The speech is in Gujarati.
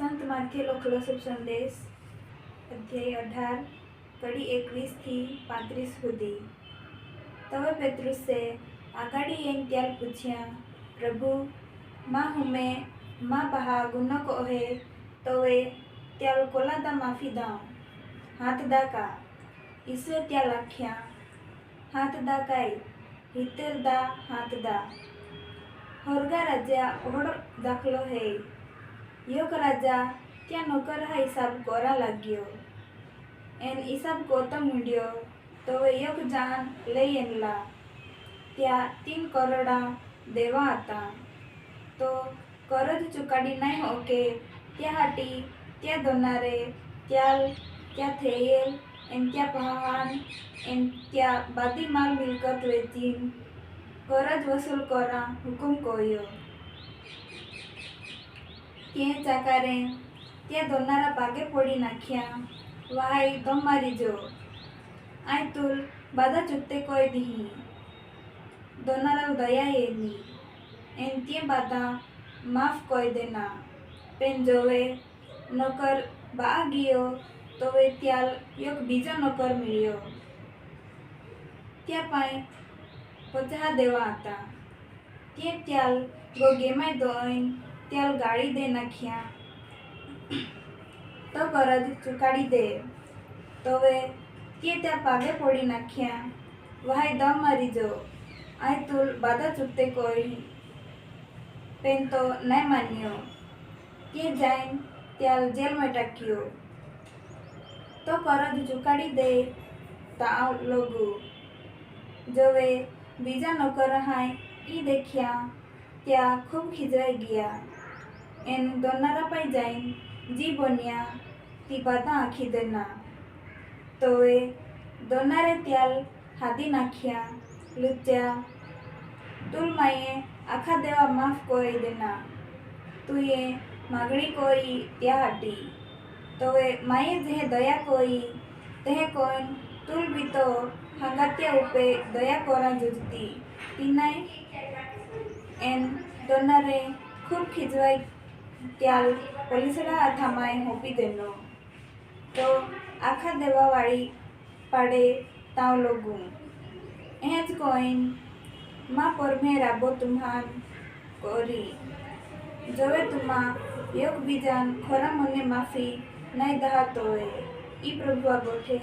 સંતમાંથી લખેલો શુભ સંદેશ અધ્યાય અઢાર કડી એકવીસથી પાંત્રીસ સુધી તવે પેતૃસે આગાડી એન ત્યાર પૂછ્યા પ્રભુ માં હુમે માં બહા ગુનો કહે તવે ત્યાર કોલાદા માફી દાઉં હાથ દાકા ઈશ્વર ત્યાં લખ્યા હાથ દાકાઈ હિતેરદા હાથ દા હોરગા રાજા ઓહડ દાખલો હે યોગ રાજા, ત્યાં નોકર હિસાબ કોરા લાગ્યો. એન હિસાબ કોતો મૂંડ્યો, તો યોગ જાન લઈ એનલા. ત્યાં તીન કરોડા દેવા હતા. તો કરજ ચુકાડી નહીં ઓકે, ત્યાં હાટી, ત્યાં દોનારે, ત્યાં ત્યાં થયેલ એમ ત્યાં પહાવાન એમ ત્યાં બાદી માલ મિલકત વેચીન, કરજ વસૂલ કરા હુકુમ કોયો. ત્યાં ચાકારે ત્યાં દોનારા પાગે ફોડી નાખ્યા વાય દમ મારી જો આય તુલ બાદા ચુકતે કોઈ દીહી દોનારા દયા એની એન તે બાદા માફ કોઈ દેના પેન જોવે નોકર બા ગયો તો વે ત્યાલ યોગ બીજો નોકર મળ્યો ત્યાં પાય પચાસ દેવા હતા તે ત્યાલ ગો ગેમાય દોઈન ત્યાલ ગાળી દે નાખ્યા તો કરજ ચુકાડી દે તો વે તે ત્યાં પાગે પડી નાખ્યા વાય દમ મારી જો આય તુલ બાદા ચૂકતે કોઈ પેન તો નહીં માન્યો તે જાય ત્યાલ જેલમાં ટાક્યો તો કરજ ચુકાડી દે તાવ લોગુ જોવે બીજા નોકર હાય ઈ દેખ્યા ત્યાં ખૂબ ખીજવાઈ ગયા એન જી બન્યા તી બાદા આખી દેના તો એ દોનારે ત્યાલ હાદી નાખ્યા, લુચ્યા. તુલ માએ આખા દેવા માફ કોઈ દેના. તુએ માગણી કોઈ ત્યાં હટી. તો એ માએ જેહ દયા કોઈ તેહ કોઈ તુલ બી તો હંગાત્યા ઉપે દયા કોરા જુજતી. તીનાય એન દોનારે ખૂબ ખીજવાઈ ત્યાલ પોલીસડા હાથામાં હોપી દેનો તો આખા દેવાવાળી પાડે તાવ લોગું. એ જ કોઈન, માં પરમે રાબો તુમ્હાન કોરી. જોવે તુમા યોગ બીજાન ખોરા મને માફી નહીં દહાતો એ ઈ પ્રભુ આ ગોઠે